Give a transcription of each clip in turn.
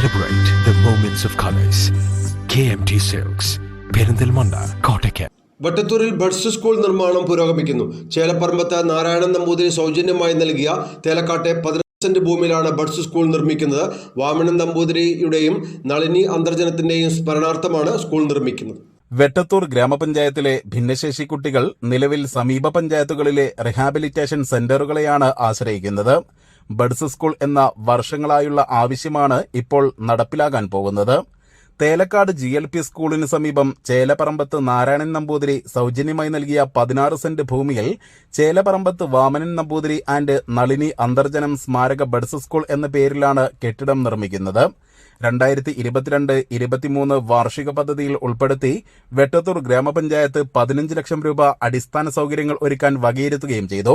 Celebrate of colours K M T silks Perinthalmanna Kottakkal വട്ടത്തൂരിൽ buds school നിർമ്മാണം പുരോഗമിക്കുന്നു. ചേലപ്പറമ്പത്ത് നാരായണൻ നമ്പൂതിരി സൗജന്യമായി നൽകിയ തേലക്കാട്ടെ പതിനെട്ട് സെന്റ് ഭൂമിയിലാണ് ബഡ്സ് സ്കൂൾ നിർമ്മിക്കുന്നത്. വാമനൻ നമ്പൂതിരിയുടെയും നളിനി അന്തർജനത്തിന്റെയും സ്മരണാർത്ഥമാണ് സ്കൂൾ നിർമ്മിക്കുന്നത്. വെട്ടത്തൂർ ഗ്രാമപഞ്ചായത്തിലെ ഭിന്നശേഷി കുട്ടികൾ നിലവിൽ സമീപ പഞ്ചായത്തുകളിലെ റിഹാബിലിറ്റേഷൻ സെന്ററുകളെയാണ് ആശ്രയിക്കുന്നത്. ബഡ്സ് സ്കൂൾ എന്ന വർഷങ്ങളായുള്ള ആവശ്യമാണ് ഇപ്പോൾ നടപ്പിലാകാൻ പോകുന്നത്. തേലക്കാട് ജി എൽ പി സ്കൂളിന് സമീപം ചേലപ്പറമ്പത്ത് നാരായണൻ നമ്പൂതിരി സൗജന്യമായി നൽകിയ പതിനാറ് സെന്റ് ഭൂമിയിൽ ചേലപ്പറമ്പത്ത് വാമനൻ നമ്പൂതിരി ആൻഡ് നളിനി അന്തർജനം സ്മാരക ബഡ്സ് സ്കൂൾ എന്ന പേരിലാണ് കെട്ടിടം നിർമ്മിക്കുന്നത്. രണ്ടായിരത്തി ഇരുപത്തിരണ്ട് ഇരുപത്തിമൂന്ന് വാർഷിക പദ്ധതിയിൽ ഉൾപ്പെടുത്തി വെട്ടത്തൂർ ഗ്രാമപഞ്ചായത്ത് പതിനഞ്ച് ലക്ഷം രൂപ അടിസ്ഥാന സൗകര്യങ്ങൾ ഒരുക്കാൻ വകയിരുത്തുകയും ചെയ്തു.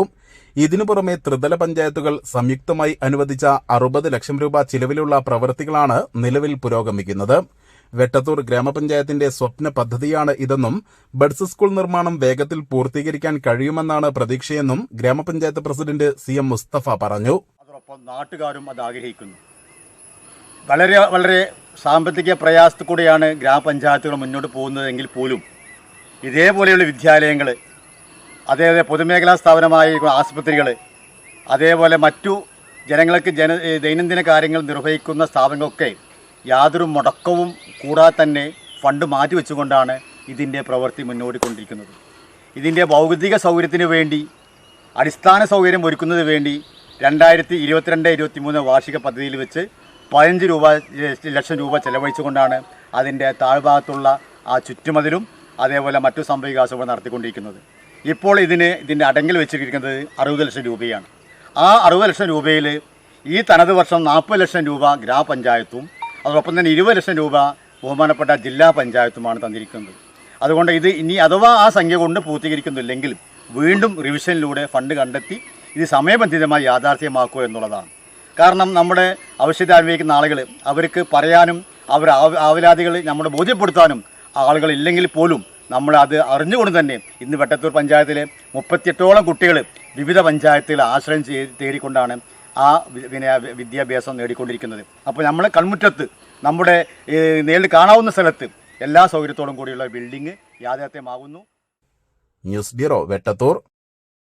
ഇതിനു പുറമെ ത്രിതല പഞ്ചായത്തുകൾ സംയുക്തമായി അനുവദിച്ച അറുപത് ലക്ഷം രൂപ ചിലവിലുള്ള പ്രവൃത്തികളാണ് നിലവിൽ പുരോഗമിക്കുന്നത്. വെട്ടത്തൂർ ഗ്രാമപഞ്ചായത്തിന്റെ സ്വപ്ന പദ്ധതിയാണ് ഇതെന്നും ബഡ്സ് സ്കൂൾ നിർമ്മാണം വേഗത്തിൽ പൂർത്തീകരിക്കാൻ കഴിയുമെന്നാണ് പ്രതീക്ഷയെന്നും ഗ്രാമപഞ്ചായത്ത് പ്രസിഡന്റ് സി എം മുസ്തഫ പറഞ്ഞു. അതോടൊപ്പം നാട്ടുകാരും അത് ആഗ്രഹിക്കുന്നു. വളരെ വളരെ സാമ്പത്തിക പ്രയാസത്തിൽ കൂടെയാണ് ഗ്രാമപഞ്ചായത്തുകൾ മുന്നോട്ട് പോകുന്നതെങ്കിൽ പോലും ഇതേപോലെയുള്ള വിദ്യാലയങ്ങൾ അതേപോലെ പൊതുമേഖലാ സ്ഥാപനമായ ആശുപത്രികൾ അതേപോലെ മറ്റു ജനങ്ങൾക്ക് ജന ദൈനംദിന കാര്യങ്ങൾ നിർവഹിക്കുന്ന സ്ഥാപനങ്ങളൊക്കെ യാതൊരു മുടക്കവും കൂടാതെ തന്നെ ഫണ്ട് മാറ്റിവെച്ചുകൊണ്ടാണ് ഇതിന്റെ പ്രവൃത്തി മുന്നോട്ട് കൊണ്ടിരിക്കുന്നത്. ഇതിന്റെ ഭൗതിക സൗകര്യത്തിന് വേണ്ടി അടിസ്ഥാന സൗകര്യം ഒരുക്കുന്നതിന് വേണ്ടി രണ്ടായിരത്തി ഇരുപത്തിരണ്ട് ഇരുപത്തി മൂന്ന് വാർഷിക പദ്ധതിയിൽ വെച്ച് പതിനഞ്ച് രൂപ ലക്ഷം രൂപ ചെലവഴിച്ചുകൊണ്ടാണ് അതിന്റെ താഴ്ഭാഗത്തുള്ള ആ ചുറ്റുമതിലും അതേപോലെ മറ്റു സംഭവവികാസവും നടത്തിക്കൊണ്ടിരിക്കുന്നത്. ഇപ്പോൾ ഇതിന് ഇതിന്റെ അടങ്കിൽ വെച്ചിരിക്കുന്നത് അറുപത് ലക്ഷം രൂപയാണ്. ആ അറുപത് ലക്ഷം രൂപയിൽ ഈ തനത് വർഷം നാൽപ്പത് ലക്ഷം രൂപ ഗ്രാമപഞ്ചായത്തും അതോടൊപ്പം തന്നെ ഇരുപത് ലക്ഷം രൂപ ബഹുമാനപ്പെട്ട ജില്ലാ പഞ്ചായത്തുമാണ് തന്നിരിക്കുന്നത്. അതുകൊണ്ട് ഇത് ഇനി അഥവാ ആ സംഖ്യ കൊണ്ട് പൂർത്തീകരിക്കുന്നില്ലെങ്കിൽ വീണ്ടും റിവിഷനിലൂടെ ഫണ്ട് കണ്ടെത്തി ഇത് സമയബന്ധിതമായി യാഥാർത്ഥ്യമാക്കുക എന്നുള്ളതാണ്. കാരണം നമ്മുടെ ഔഷധം അനുഭവിക്കുന്ന ആളുകൾ അവർക്ക് പറയാനും അവർ ആവ- ആവലാതികൾ നമ്മുടെ ബോധ്യപ്പെടുത്താനും ആളുകൾ ഇല്ലെങ്കിൽ പോലും നമ്മൾ അത് അറിഞ്ഞുകൊണ്ട് തന്നെ ഇന്ന് വെട്ടത്തൂർ പഞ്ചായത്തിലെ മുപ്പത്തിയെട്ടോളം കുട്ടികൾ വിവിധ പഞ്ചായത്തുകൾ ആശ്രയം തേടിക്കൊണ്ടാണ് ആ പിന്നെ വിദ്യാഭ്യാസം നേടിക്കൊണ്ടിരിക്കുന്നത്. അപ്പോൾ നമ്മൾ കൺമുറ്റത്ത് നമ്മുടെ നേരിൽ കാണാവുന്ന സ്ഥലത്ത് എല്ലാ സൗകര്യത്തോടും കൂടിയുള്ള ബിൽഡിംഗ് യാഥാർത്ഥ്യമാകുന്നു ന്യൂസ് ബ്യൂറോ വെട്ടത്തൂർ.